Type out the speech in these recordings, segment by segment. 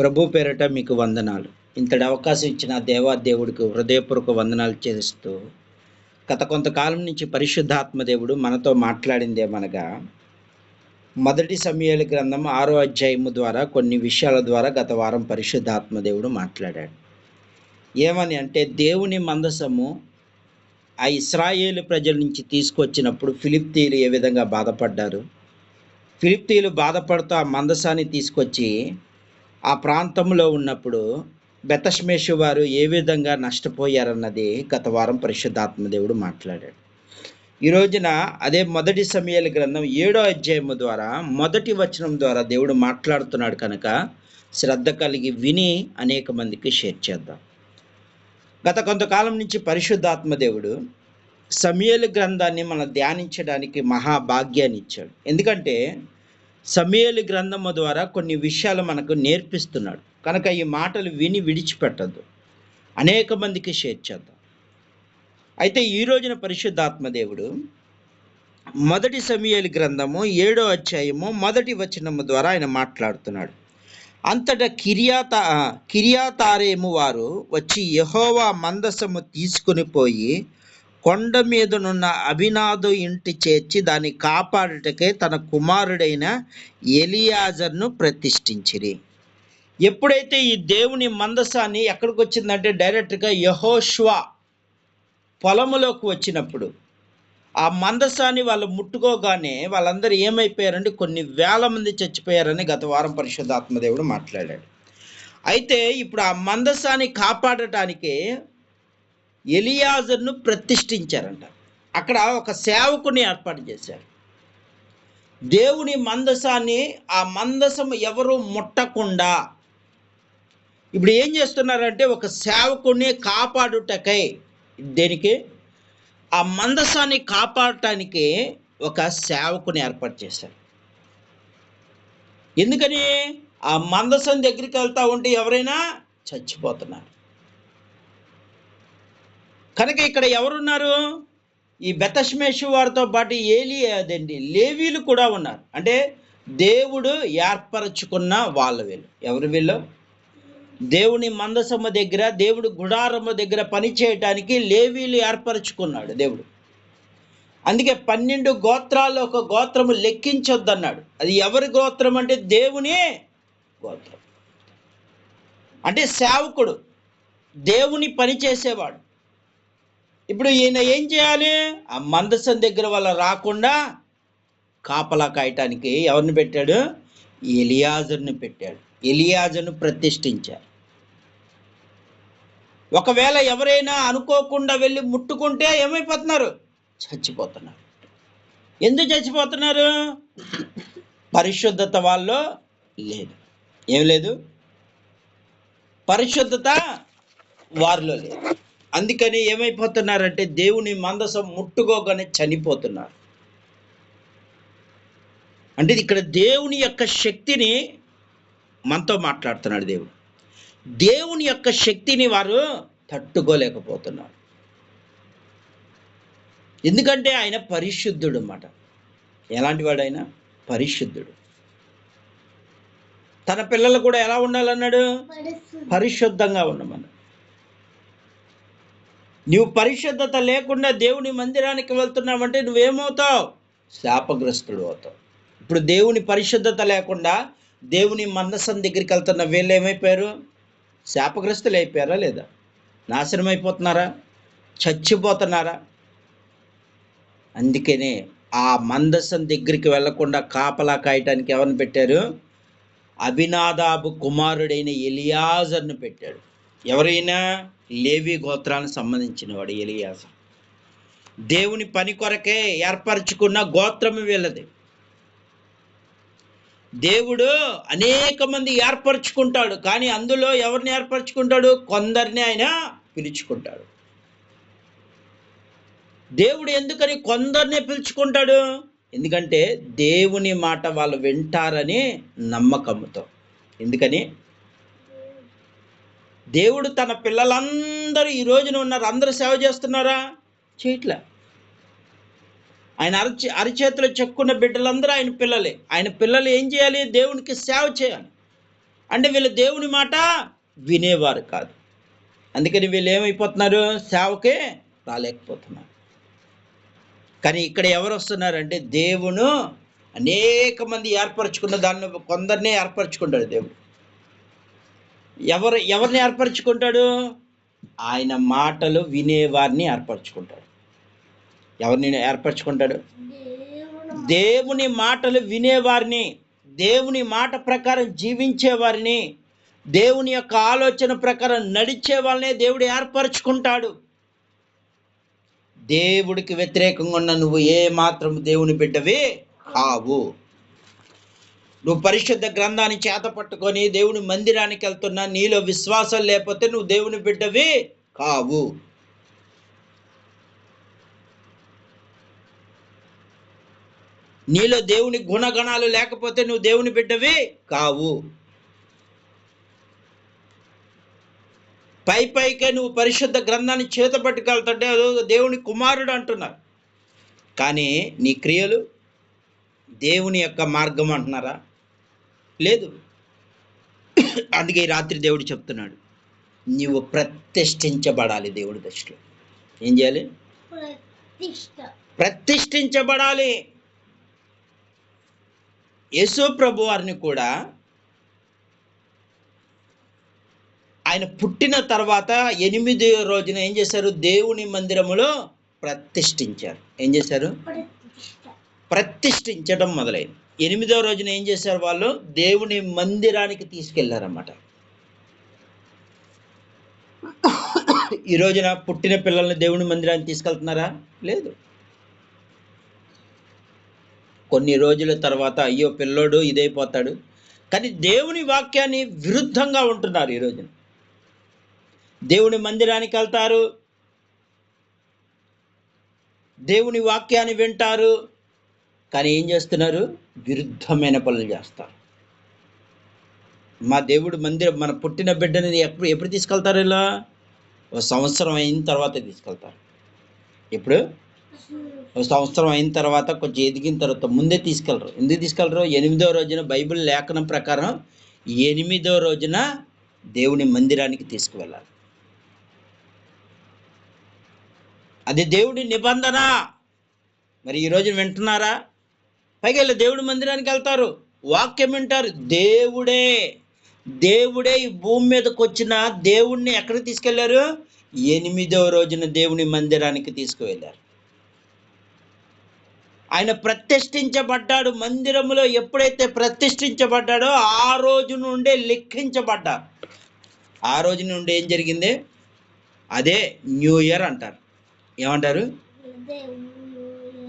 ప్రభు పేరట మీకు వందనాలు. ఇంతటి అవకాశం ఇచ్చిన దేవాదేవుడికి హృదయపూర్వక వందనాలు చేస్తూ గత కొంతకాలం నుంచి పరిశుద్ధాత్మ దేవుడు మనతో మాట్లాడిందేమనగా మొదటి సమయాల గ్రంథం ఆరో అధ్యాయము ద్వారా కొన్ని విషయాల ద్వారా గత వారం పరిశుద్ధాత్మ దేవుడు మాట్లాడాడు. ఏమని అంటే దేవుని మందసము ఆ ఇస్రాయేలు ప్రజల నుంచి తీసుకొచ్చినప్పుడు ఫిలిప్తీలు ఏ విధంగా బాధపడ్డారు? ఫిలిప్తీలు బాధపడుతూ ఆ మందసాన్ని తీసుకొచ్చి ఆ ప్రాంతంలో ఉన్నప్పుడు బెతష్మేషు వారు ఏ విధంగా నష్టపోయారన్నది గత వారం పరిశుద్ధాత్మ దేవుడు మాట్లాడాడు. ఈ రోజున అదే మొదటి సమయాల గ్రంథం ఏడో అధ్యాయము ద్వారా మొదటి వచనం ద్వారా దేవుడు మాట్లాడుతున్నాడు కనుక శ్రద్ధ కలిగి విని అనేక మందికి షేర్ చేద్దాం. గత కొంతకాలం నుంచి పరిశుద్ధాత్మ దేవుడు సమయలు గ్రంథాన్ని మనం ధ్యానించడానికి మహాభాగ్యాన్ని ఇచ్చాడు. ఎందుకంటే సమయలు గ్రంథము ద్వారా కొన్ని విషయాలు మనకు నేర్పిస్తున్నాడు. కనుక ఈ మాటలు విని విడిచిపెట్టద్దు. అనేక మందికి షేర్ చేద్దాం. అయితే ఈ రోజున పరిశుద్ధాత్మదేవుడు మొదటి సమయలు గ్రంథము ఏడో అధ్యాయము మొదటి వచనము ద్వారా ఆయన మాట్లాడుతున్నాడు. అంతటా కిరియాత కిరియాతారేము వారు వచ్చి యహోవా మందసము తీసుకుని పోయి కొండ మీదనున్న అభినాదు ఇంటి చేర్చి దాన్ని కాపాడుటకే తన కుమారుడైన ఎలియాజర్ను ప్రతిష్ఠించిరి. ఎప్పుడైతే ఈ దేవుని మందసాన్ని ఎక్కడికి వచ్చిందంటే డైరెక్ట్గా యహోష్వా పొలములోకి వచ్చినప్పుడు ఆ మందసాన్ని వాళ్ళు ముట్టుకోగానే వాళ్ళందరూ ఏమైపోయారంటే కొన్ని వేల మంది చచ్చిపోయారని గత వారం పరిశుద్ధాత్మదేవుడు మాట్లాడాడు. అయితే ఇప్పుడు ఆ మందసాన్ని కాపాడటానికి ఎలియాజర్ను ప్రతిష్ఠించారంట. అక్కడ ఒక సేవకుని ఏర్పాటు చేశారు. దేవుని మందసాన్ని ఆ మందసం ఎవరు ముట్టకుండా ఇప్పుడు ఏం చేస్తున్నారంటే ఒక సేవకుని కాపాడుటకై దేనికి? ఆ మందసాన్ని కాపాడటానికి ఒక సేవకుని ఏర్పాటు చేశారు. ఎందుకని? ఆ మందసం దగ్గరికి వెళ్తూ ఉంటే ఎవరైనా చచ్చిపోతున్నారు. కనుక ఇక్కడ ఎవరున్నారు? ఈ బెతష్మేషు వారితో పాటు ఏలి అదండి లేవీలు కూడా ఉన్నారు. అంటే దేవుడు ఏర్పరచుకున్న వాళ్ళ వీళ్ళు. ఎవరు వీళ్ళు? దేవుని మందసమ్మ దగ్గర దేవుడు గుడారమ్మ దగ్గర పని చేయటానికి లేవీలు ఏర్పరచుకున్నాడు దేవుడు. అందుకే పన్నెండు గోత్రాల్లో ఒక గోత్రము లెక్కించొద్దన్నాడు. అది ఎవరి గోత్రం అంటే? దేవుని గోత్రం. అంటే సేవకుడు దేవుని పని చేసేవాడు. ఇప్పుడు ఈయన ఏం చేయాలి? ఆ మందసం దగ్గర వల్ల రాకుండా కాపలా కాయటానికి ఎవరిని పెట్టాడు? ఎలియాజర్ని పెట్టాడు. ఎలియాజర్ను ప్రతిష్ఠించారు. ఒకవేళ ఎవరైనా అనుకోకుండా వెళ్ళి ముట్టుకుంటే ఏమైపోతున్నారు? చచ్చిపోతున్నారు. ఎందుకు చచ్చిపోతున్నారు? పరిశుద్ధత వాళ్ళు లేదు. ఏం లేదు? పరిశుద్ధత వారిలో లేదు. అందుకని ఏమైపోతున్నారంటే దేవుని మందసం ముట్టుకోగానే చనిపోతున్నారు. అంటే ఇక్కడ దేవుని యొక్క శక్తిని మనతో మాట్లాడుతున్నాడు దేవుడు. దేవుని యొక్క శక్తిని వారు తట్టుకోలేకపోతున్నారు. ఎందుకంటే ఆయన పరిశుద్ధుడు అన్నమాట. ఎలాంటి వాడు ఆయన పరిశుద్ధుడు. తన పిల్లలు కూడా ఎలా ఉండాలన్నాడు? పరిశుద్ధంగా ఉండమన్నాడు. నువ్వు పరిశుద్ధత లేకుండా దేవుని మందిరానికి వెళ్తున్నావంటే నువ్వేమవుతావు? శాపగ్రస్తుడు అవుతావు. ఇప్పుడు దేవుని పరిశుద్ధత లేకుండా దేవుని మందసం దగ్గరికి వెళ్తున్న వీళ్ళు ఏమైపోయారు? శాపగ్రస్తులు అయిపోయారా లేదా? నాశనం అయిపోతున్నారా చచ్చిపోతున్నారా? అందుకనే ఆ మందసం దగ్గరికి వెళ్ళకుండా కాపలా కాయటానికి ఎవరిని పెట్టారు? అభినాదాబు కుమారుడైన ఎలియాజర్ను పెట్టాడు. ఎవరైనా? లేవి గోత్రానికి సంబంధించిన వాడు ఎలియాజర్ దేవుని పని కొరకే ఏర్పరచుకున్న గోత్రం వీళ్ళది. దేవుడు అనేక మంది ఏర్పరచుకుంటాడు కానీ అందులో ఎవరిని ఏర్పరచుకుంటాడు? కొందరిని ఆయన పిలుచుకుంటాడు. దేవుడు ఎందుకని కొందరిని పిలుచుకుంటాడు? ఎందుకంటే దేవుని మాట వాళ్ళు వింటారని నమ్మకంతో. ఎందుకని? దేవుడు తన పిల్లలందరూ ఈ రోజున ఉన్నారు. అందరూ సేవ చేస్తున్నారా? చేయట్లే. ఆయన అరచి అరిచేతిలో చెక్కున్న బిడ్డలందరూ ఆయన పిల్లలే. ఆయన పిల్లలు ఏం చేయాలి? దేవునికి సేవ చేయాలి. అంటే వీళ్ళు దేవుని మాట వినేవారు కాదు. అందుకని వీళ్ళు ఏమైపోతున్నారు? సేవకే రాలేకపోతున్నారు. కానీ ఇక్కడ ఎవరు వస్తున్నారంటే దేవుడు అనేక మంది ఏర్పరచుకున్న దాన్ని కొందరినే ఏర్పరచుకుంటాడు దేవుడు. ఎవరు ఎవరిని ఏర్పరచుకుంటాడు? ఆయన మాటలు వినేవారిని ఏర్పరచుకుంటాడు. ఎవరిని ఏర్పరచుకుంటాడు? దేవుని మాటలు వినేవారిని దేవుని మాట ప్రకారం జీవించే వారిని దేవుని యొక్క ఆలోచన ప్రకారం నడిచే వాళ్ళనే దేవుడు ఏర్పరచుకుంటాడు. దేవుడికి వ్యతిరేకంగా ఉన్న నువ్వు ఏ మాత్రం దేవుని బిడ్డవి కావు. నువ్వు పరిశుద్ధ గ్రంథాన్ని చేత పట్టుకొని దేవుని మందిరానికి వెళ్తున్నా నీలో విశ్వాసం లేకపోతే నువ్వు దేవుని బిడ్డవి కావు. నీలో దేవుని గుణగణాలు లేకపోతే నువ్వు దేవుని బిడ్డవి కావు. పై పైకే నువ్వు పరిశుద్ధ గ్రంథాన్ని చేత పట్టుకెళ్తుంటే దేవుని కుమారుడు అంటున్నారు. కానీ నీ క్రియలు దేవుని యొక్క మార్గం అంటున్నారా? లేదు. అందుకే రాత్రి దేవుడు చెప్తున్నాడు నీవు ప్రతిష్ఠించబడాలి దేవుడి దృష్టిలో. ఏం చేయాలి? ప్రతిష్ఠించబడాలి. యేసు ప్రభు వారిని కూడా ఆయన పుట్టిన తర్వాత ఎనిమిది రోజున ఏం చేశారు? దేవుని మందిరములో ప్రతిష్ఠించారు. ఏం చేశారు? ప్రతిష్ఠించడం మొదలైంది. ఎనిమిదో రోజున ఏం చేశారు వాళ్ళు? దేవుని మందిరానికి తీసుకెళ్ళారన్నమాట. ఈ రోజున పుట్టిన పిల్లల్ని దేవుని మందిరానికి తీసుకెళ్తున్నారా? లేదు. కొన్ని రోజుల తర్వాత అయ్యో పిల్లోడు ఇదైపోతాడు. కానీ దేవుని వాక్యాన్ని విరుద్ధంగా ఉంటున్నారు ఈ రోజున. దేవుని మందిరానికి వెళ్తారు. దేవుని వాక్యాన్ని వింటారు. కానీ ఏం చేస్తున్నారు? విరుద్ధమైన పనులు చేస్తారు. మా దేవుడు మందిరం మన పుట్టిన బిడ్డని ఎప్పుడు ఎప్పుడు తీసుకెళ్తారు ఇలా? ఒక సంవత్సరం అయిన తర్వాత తీసుకెళ్తారు. ఇప్పుడు ఒక సంవత్సరం అయిన తర్వాత కొంచెం ఎదిగిన తర్వాత ముందే తీసుకెళ్ళరు ఎందుకు తీసుకెళ్ళరు ఎనిమిదో రోజున బైబిల్ లేఖనం ప్రకారం ఎనిమిదో రోజున దేవుని మందిరానికి తీసుకువెళ్ళాలి. అది దేవుడి నిబంధన. మరి ఈ వింటున్నారా? పైగా వీళ్ళు దేవుడి మందిరానికి వెళ్తారు. వాక్యం వింటారు. దేవుడే దేవుడే ఈ భూమి మీదకి వచ్చిన దేవుణ్ణి ఎక్కడికి తీసుకెళ్ళారు? ఎనిమిదవ రోజున దేవుని మందిరానికి తీసుకువెళ్ళారు. ఆయన ప్రతిష్ఠించబడ్డాడు. మందిరములో ఎప్పుడైతే ప్రతిష్ఠించబడ్డాడో ఆ రోజు నుండే లెక్కించబడ్డారు ఆ రోజు నుండి ఏం జరిగింది? అదే న్యూ ఇయర్ అంటారు. ఏమంటారు?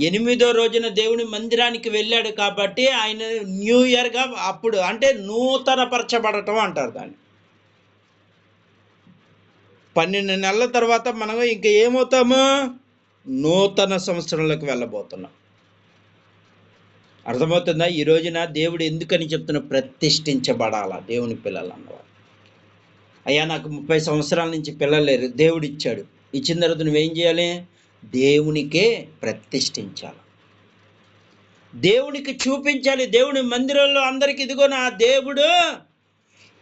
ఎనిమిదో రోజున దేవుని మందిరానికి వెళ్ళాడు కాబట్టి ఆయన న్యూ ఇయర్గా అప్పుడు అంటే నూతన పరచబడటం అంటారు దాన్ని. పన్నెండు నెలల తర్వాత మనం ఇంక ఏమవుతాము? నూతన సంవత్సరంలోకి వెళ్ళబోతున్నాం. అర్థమవుతుందా? ఈ రోజున దేవుడు ఎందుకని చెప్తున్నా? ప్రతిష్ఠించబడాలా దేవుని పిల్లలు అన్నవారు. అయ్యా నాకు ముప్పై సంవత్సరాల నుంచి పిల్లలు లేరు. దేవుడు ఇచ్చాడు. ఇచ్చిన తర్వాత నువ్వేం చేయాలి? దేవునికే ప్రతిష్ఠించాలి. దేవునికి చూపించాలి. దేవుని మందిరంలో అందరికి ఇదిగో నా దేవుడు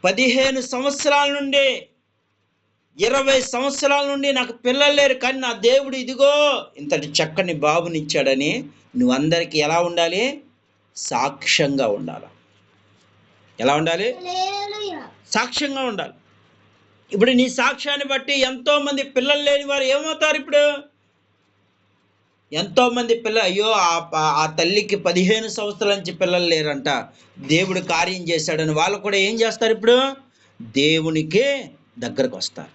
పదిహేను సంవత్సరాల నుండి ఇరవై సంవత్సరాల నుండి నాకు పిల్లలు లేరు కానీ నా దేవుడు ఇదిగో ఇంతటి చక్కని బాబునిచ్చాడని నువ్వు అందరికీ ఎలా ఉండాలి? సాక్ష్యంగా ఉండాలి. ఎలా ఉండాలి? సాక్ష్యంగా ఉండాలి. ఇప్పుడు నీ సాక్ష్యాన్ని బట్టి ఎంతో మంది పిల్లలు లేని వారు ఏమవుతారు ఇప్పుడు? ఎంతోమంది పిల్ల అయ్యో ఆ ప- ఆ తల్లికి పదిహేను సంవత్సరాల నుంచి పిల్లలు లేరంట. దేవుడు కార్యం చేశాడని వాళ్ళు కూడా ఏం చేస్తారు ఇప్పుడు? దేవునికి దగ్గరకు వస్తారు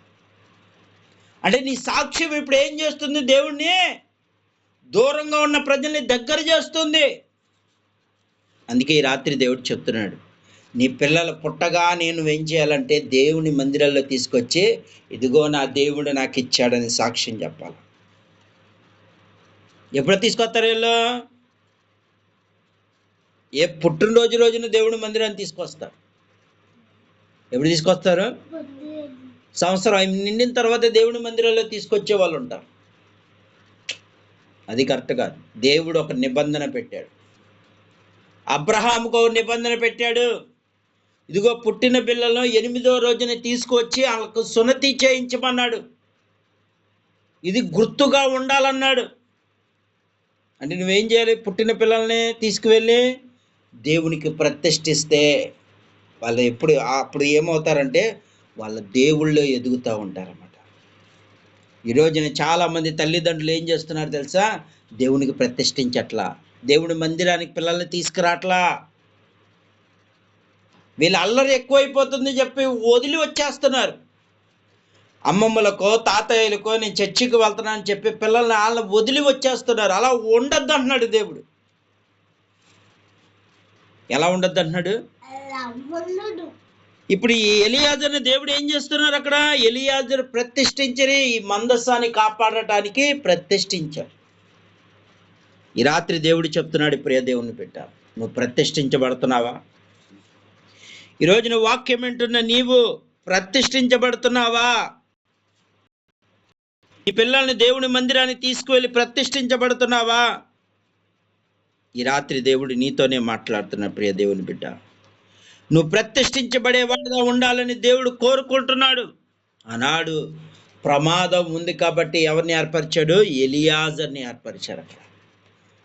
అంటే నీ సాక్ష్యం ఇప్పుడు ఏం చేస్తుంది దేవుణ్ణి? దూరంగా ఉన్న ప్రజల్ని దగ్గర చేస్తుంది. అందుకే ఈ రాత్రి దేవుడు చెప్తున్నాడు నీ పిల్లలు పుట్టగా నేను ఏం చేయాలంటే దేవుని మందిరాల్లో తీసుకొచ్చి ఇదిగో నా దేవుడు నాకు ఇచ్చాడని సాక్ష్యం చెప్పాలి. ఎప్పుడు తీసుకొస్తారు వీళ్ళు? ఏ పుట్టినరోజు రోజున దేవుడి మందిరాన్ని తీసుకొస్తారు. ఎప్పుడు తీసుకొస్తారు? సంవత్సరం నిండిన తర్వాత దేవుని మందిరంలో తీసుకొచ్చే వాళ్ళు ఉంటారు. అది కరెక్ట్ కాదు. దేవుడు ఒక నిబంధన పెట్టాడు. అబ్రహాముకు ఒక నిబంధన పెట్టాడు. ఇదిగో పుట్టిన పిల్లలను ఎనిమిదో రోజున తీసుకొచ్చి వాళ్ళకు సున్నతి చేయించమన్నాడు. ఇది గుర్తుగా ఉండాలన్నాడు. అంటే నువ్వేం చేయాలి? పుట్టిన పిల్లల్ని తీసుకువెళ్ళి దేవునికి ప్రతిష్ఠిస్తే వాళ్ళు ఎప్పుడు అప్పుడు ఏమవుతారంటే వాళ్ళ దేవుళ్ళు ఎదుగుతూ ఉంటారన్నమాట. ఈరోజున చాలామంది తల్లిదండ్రులు ఏం చేస్తున్నారు తెలుసా? దేవునికి ప్రతిష్ఠించట్లా. దేవుడి మందిరానికి పిల్లల్ని తీసుకురాట్లా. వీళ్ళ అల్లరి ఎక్కువైపోతుంది చెప్పి వదిలి వచ్చేస్తున్నారు. అమ్మమ్మలకో తాతయ్యలకో నేను చర్చికి వెళ్తున్నాను అని చెప్పి పిల్లల్ని వాళ్ళని వదిలి వచ్చేస్తున్నారు. అలా ఉండద్దు అంటున్నాడు దేవుడు. ఎలా ఉండద్దు. అంటున్నాడు ఇప్పుడు ఈ ఎలియాజర్ని దేవుడు ఏం చేస్తున్నారు అక్కడ? ఎలియాజర్ ప్రతిష్ఠించని ఈ మందస్సాన్ని కాపాడటానికి ప్రతిష్ఠించారు ఈ రాత్రి దేవుడు చెప్తున్నాడు ప్రియ దేవుని బిడ్డ నువ్వు ప్రతిష్ఠించబడుతున్నావా? ఈ రోజున వాక్యం వింటున్న నీవు ప్రతిష్ఠించబడుతున్నావా? ఈ పిల్లల్ని దేవుని మందిరానికి తీసుకువెళ్ళి ప్రతిష్ఠించబడుతున్నావా? ఈ రాత్రి దేవుడు నీతోనే మాట్లాడుతున్న ప్రియ దేవుని బిడ్డ. నువ్వు ప్రతిష్ఠించబడేవాడిగా ఉండాలని దేవుడు కోరుకుంటున్నాడు. ఆనాడు ప్రమాదం ఉంది కాబట్టి ఎవరిని ఏర్పరిచాడు? ఎలియాజర్ని ఏర్పరిచాడు అక్కడ.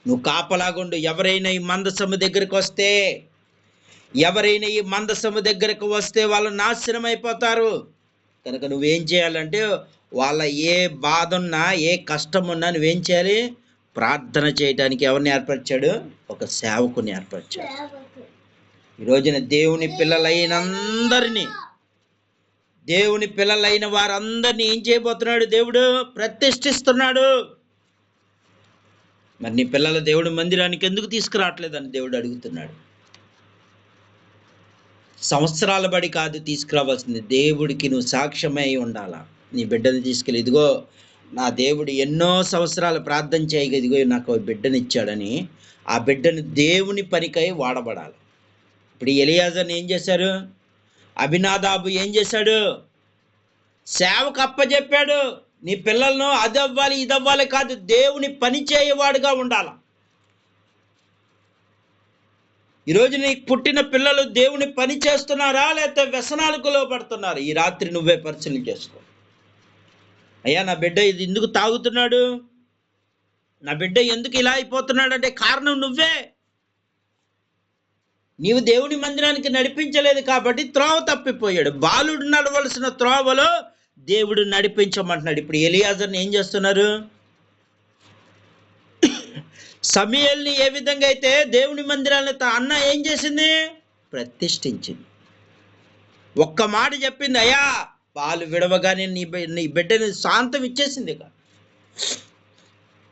నువ్వు కాపలాగుండు ఎవరైనా ఈ మందసము దగ్గరికి వస్తే ఎవరైనా ఈ మందసము దగ్గరకు వస్తే వాళ్ళు నాశనం అయిపోతారు కనుక నువ్వేం చేయాలంటే వాళ్ళ ఏ బాధ ఉన్నా ఏ కష్టం ఉన్నా నువ్వేం చేయాలి? ప్రార్థన చేయడానికి ఎవరిని ఏర్పరిచాడు? ఒక సేవకుని ఏర్పరిచాడు. ఈ రోజున దేవుని పిల్లలైనందరినీ దేవుని పిల్లలైన వారందరినీ ఏం చేయబోతున్నాడు దేవుడు? ప్రతిష్ఠిస్తున్నాడు. మరి నీ పిల్లల దేవుడి మందిరానికి ఎందుకు తీసుకురావట్లేదని దేవుడు అడుగుతున్నాడు. సంవత్సరాల బడి కాదు తీసుకురావాల్సింది దేవుడికి నువ్వు సాక్ష్యమై ఉండాలా? నీ బిడ్డను తీసుకెళ్ళి ఇదిగో నా దేవుడు ఎన్నో సంవత్సరాలు ప్రార్థన చేయగా ఇదిగో నాకు బిడ్డనిచ్చాడని ఆ బిడ్డను దేవుని పనికై వాడబడాలి. ఇప్పుడు ఎలియాజన్ ఏం చేశారు? అభినాదాబు ఏం చేశాడు? సేవకు అప్పచెప్పాడు నీ పిల్లలను అది అవ్వాలి ఇది అవ్వాలి కాదు దేవుని పని చేయవాడుగా ఉండాల. ఈరోజు నీకు పుట్టిన పిల్లలు దేవుని పని చేస్తున్నారా లేకపోతే వ్యసనాలకు లోపడుతున్నారు ఈ రాత్రి నువ్వే పరిశీలన చేసుకో. అయ్యా నా బిడ్డ ఇది ఎందుకు తాగుతున్నాడు? నా బిడ్డ ఎందుకు ఇలా అయిపోతున్నాడు? అంటే కారణం నువ్వే. నీవు దేవుని మందిరానికి నడిపించలేదు కాబట్టి త్రోవ తప్పిపోయాడు. బాలుడు నడవలసిన త్రోవలో దేవుడు నడిపించమంటున్నాడు. ఇప్పుడు ఎలియాజర్ని ఏం చేస్తున్నారు? సమయల్ని ఏ విధంగా అయితే దేవుని మందిరాన్ని తా అన్న ఏం చేసింది? ప్రతిష్ఠించింది. ఒక్క మాట చెప్పింది అయ్యా పాలు విడవగానే నీ నీ బిడ్డని శాంతం ఇచ్చేసింది ఇక.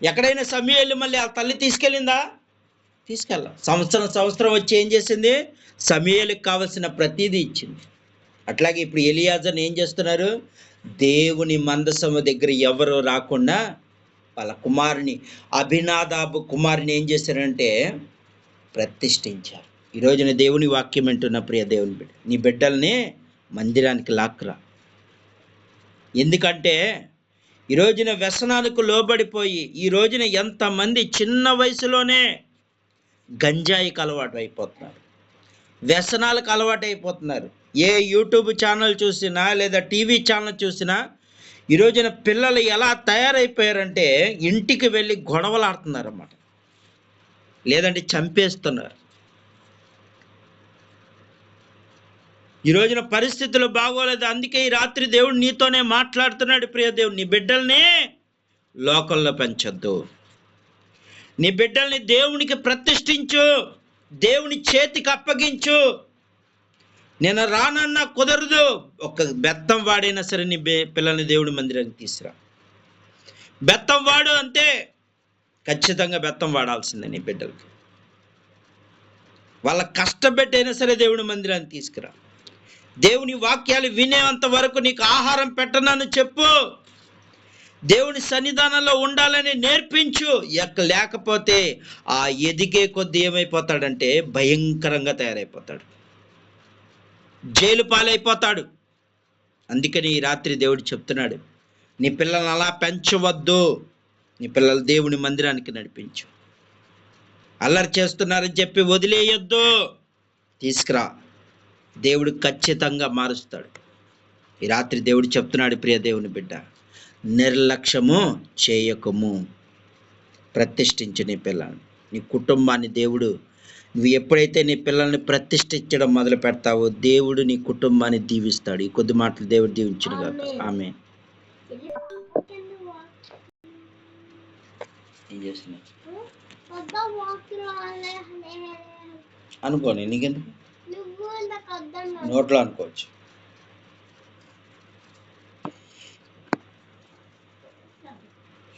ఎక్కడైనా సమయాలు మళ్ళీ ఆ తల్లి తీసుకెళ్ళిందా? తీసుకెళ్ళ. సంవత్సరం సంవత్సరం వచ్చి ఏం చేసింది? సమయాలకు కావలసిన ప్రతిదీ ఇచ్చింది. అట్లాగే ఇప్పుడు ఎలియాజన్ ఏం చేస్తున్నారు? దేవుని మందసము దగ్గర ఎవరు రాకుండా వాళ్ళ కుమారుని అభినాదాబు కుమారుని ఏం చేశారంటే ప్రతిష్ఠించారు. ఈ రోజున దేవుని వాక్యం వింటున్న ప్రియ దేవుని బిడ్డ నీ బిడ్డల్ని మందిరానికి లాక్రా ఎందుకంటే ఈ రోజున వ్యసనాలకు లోబడిపోయి ఈ రోజున ఎంతమంది చిన్న వయసులోనే గంజాయికి అలవాటు అయిపోతున్నారు. వ్యసనాలకు అలవాటు అయిపోతున్నారు. ఏ యూట్యూబ్ ఛానల్ చూసినా లేదా టీవీ ఛానల్ చూసినా ఈ రోజున పిల్లలు ఎలా తయారైపోయారంటే ఇంటికి వెళ్ళి గొడవలు ఆడుతున్నారన్నమాట లేదంటే చంపేస్తున్నారు. ఈ రోజున పరిస్థితులు బాగోలేదు. అందుకే ఈ రాత్రి దేవుడు నీతోనే మాట్లాడుతున్నాడు. ప్రియ దేవుడు నీ బిడ్డల్ని లోకంలో పెంచొద్దు. నీ బిడ్డల్ని దేవునికి ప్రతిష్ఠించు. దేవుని చేతికి అప్పగించు. నేను రానన్నా కుదరదు. ఒక బెత్తం వాడైనా సరే నీ పిల్లల్ని దేవుడి మందిరానికి తీసురా బెత్తం వాడు అంతే. ఖచ్చితంగా బెత్తం వాడాల్సిందే నీ బిడ్డలకి. వాళ్ళ కష్టపెట్టైనా సరే దేవుడి మందిరాన్ని తీసుకురా. దేవుని వాక్యాలు వినేంత వరకు నీకు ఆహారం పెట్టనని చెప్పు. దేవుని సన్నిధానంలో ఉండాలని నేర్పించు. ఎక్క లేకపోతే ఆ ఎదిగే కొద్ది ఏమైపోతాడంటే భయంకరంగా తయారైపోతాడు. జైలు పాలైపోతాడు. అందుకని ఈ రాత్రి దేవుడు చెప్తున్నాడు నీ పిల్లల్ని అలా పెంచవద్దు. నీ పిల్లలు దేవుని మందిరానికి నడిపించు. అల్లరి చేస్తున్నారని చెప్పి వదిలేయొద్దు. తీసుకురా. దేవుడు ఖచ్చితంగా మారుస్తాడు. ఈ రాత్రి దేవుడు చెప్తున్నాడు ప్రియ దేవుని బిడ్డ నిర్లక్ష్యము చేయకము. ప్రతిష్ఠించు నీ పిల్లల్ని. నీ కుటుంబాన్ని దేవుడు నువ్వు ఎప్పుడైతే నీ పిల్లల్ని ప్రతిష్ఠించడం మొదలు పెడతావో దేవుడు నీ కుటుంబాన్ని దీవిస్తాడు. ఈ కొద్ది మాటలు దేవుడు దీవించును కాక ఆమె ఏం చేస్తున్నా అనుకోని నీకెందుకు? నోట్లో అనుకోవచ్చు